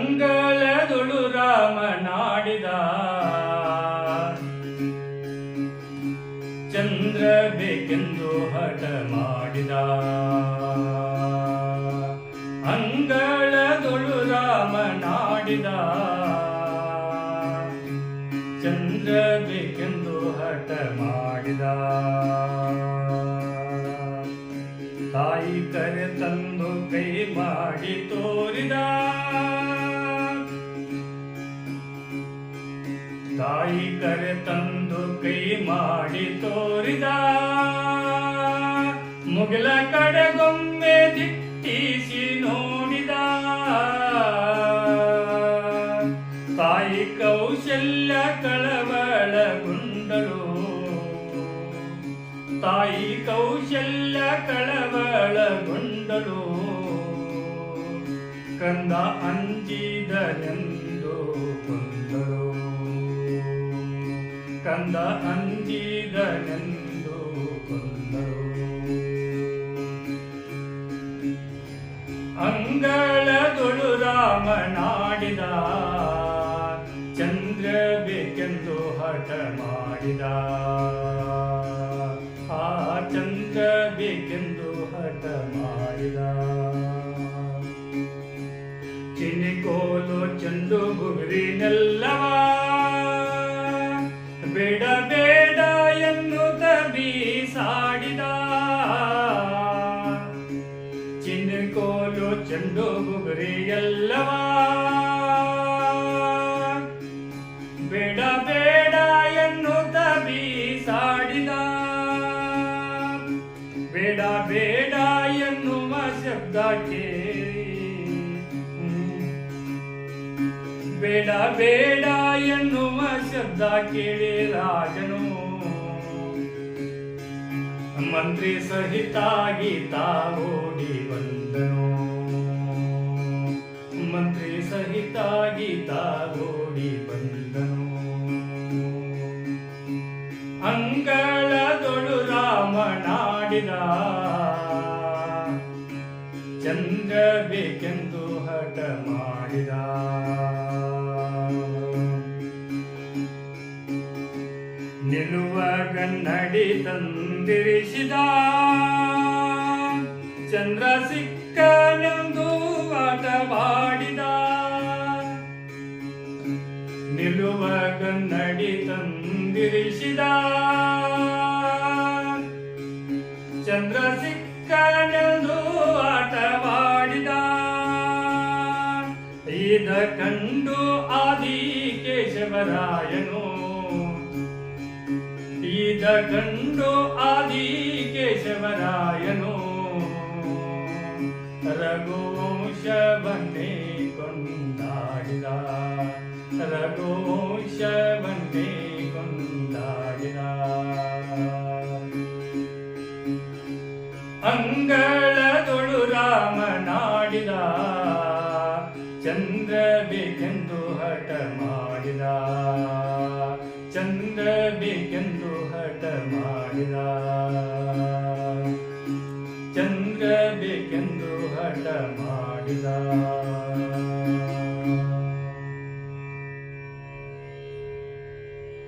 ಮಂಗಳದುಳು ರಾಮನಾಡಿದ ಚಂದ್ರ ಬೇಕೆಂದು ಹಠ ಮಾಡಿದ. ಅಂಗಳದೊಳು ರಾಮನಾಡಿದ ಚಂದ್ರ ಬೇಕೆಂದು ಹಠ ಮಾಡಿದ. ತಾಯಿ ಕರೆ ತಂದ ಕರೆ ತಂದು ಕೈ ಮಾಡಿ ತೋರಿದ. ಮುಗಿಲ ಕಡೆಗೊಮ್ಮೆ ದಿಟ್ಟಿಸಿ ನೋಡಿದ. ತಾಯಿ ಕೌಶಲ್ಯ ಕಳವಳಗೊಂಡಳು ತಾಯಿ ಕೌಶಲ್ಯ ಕಳವಳಗೊಂಡಳು ಕಂದ ಅಂಜಿದನೆಂದು ಕೊಂದಳು ಕಂದ ಅಂದಿದನೆಂದು ಕೊಂದಳು ಅಂಗಳದೊಳು ರಾಮನಾಡಿದ ಚಂದ್ರ ಬೇಕೆಂದು ಹಠ ಮಾಡಿದ. ಆ ಚಂದ್ರ ಬೇಕೆಂದು ಹಠ ಮಾಡಿದ. ಚಿನಿಕೋಲು ಚಂದು ಬುಗುರಿನೆಲ್ಲವ ಎಲ್ಲವ ಬೇಡ ಬೇಡ ಎನ್ನುತ್ತ ಬೀಸಾಡಿದ. ಬೇಡ ಬೇಡ ಎನ್ನುವ ಶಬ್ದ ಕೇಳಿ. ಬೇಡ ಬೇಡ ಎನ್ನುವ ಶಬ್ದ ಕೇಳಿ ರಾಜನು. ಮಂತ್ರಿ ಸಹಿತ ಗೀತಾ ಓಡಿ ಮಂತ್ರಿ ತಾವೋಡಿ ಬಂದನು. ಅಂಗಳದೊಳು ರಾಮನಾಡಿದ ಚಂದ್ರ ಬೇಕೆಂದು ಹಠ ಮಾಡಿದ. ನಿಲ್ಲುವ ಕನ್ನಡಿ ತಂದಿರಿಸಿದ. ಚಂದ್ರ ಸಿಕ್ಕನೆಂದು ತಂದಿರಿಸಿದ ಚಂದ್ರ ಸಿಕ್ಕನೆಂದು ಆಟವಾಡಿದ ಇದ ಕಂಡು ಆದಿ ಕೇಶವರಾಯನು. ಇದ ಕಂಡು ಆದಿ ಕೇಶವರಾಯನು. ರಘುವಂಶವನ್ನೇ ಕೊಂಡಾಡಿದ ರಘುವಂಶವನ್ನೇ ರಾಮನಾಡಿದ ಚಂದ್ರ ಬೇಕೆಂದು ಹಠ ಮಾಡಿದ. ಚಂದ್ರ ಬೇಕೆಂದು ಹಠ ಮಾಡಿದ. ಚಂದ್ರ ಬೇಕೆಂದು ಹಠ ಮಾಡಿದ.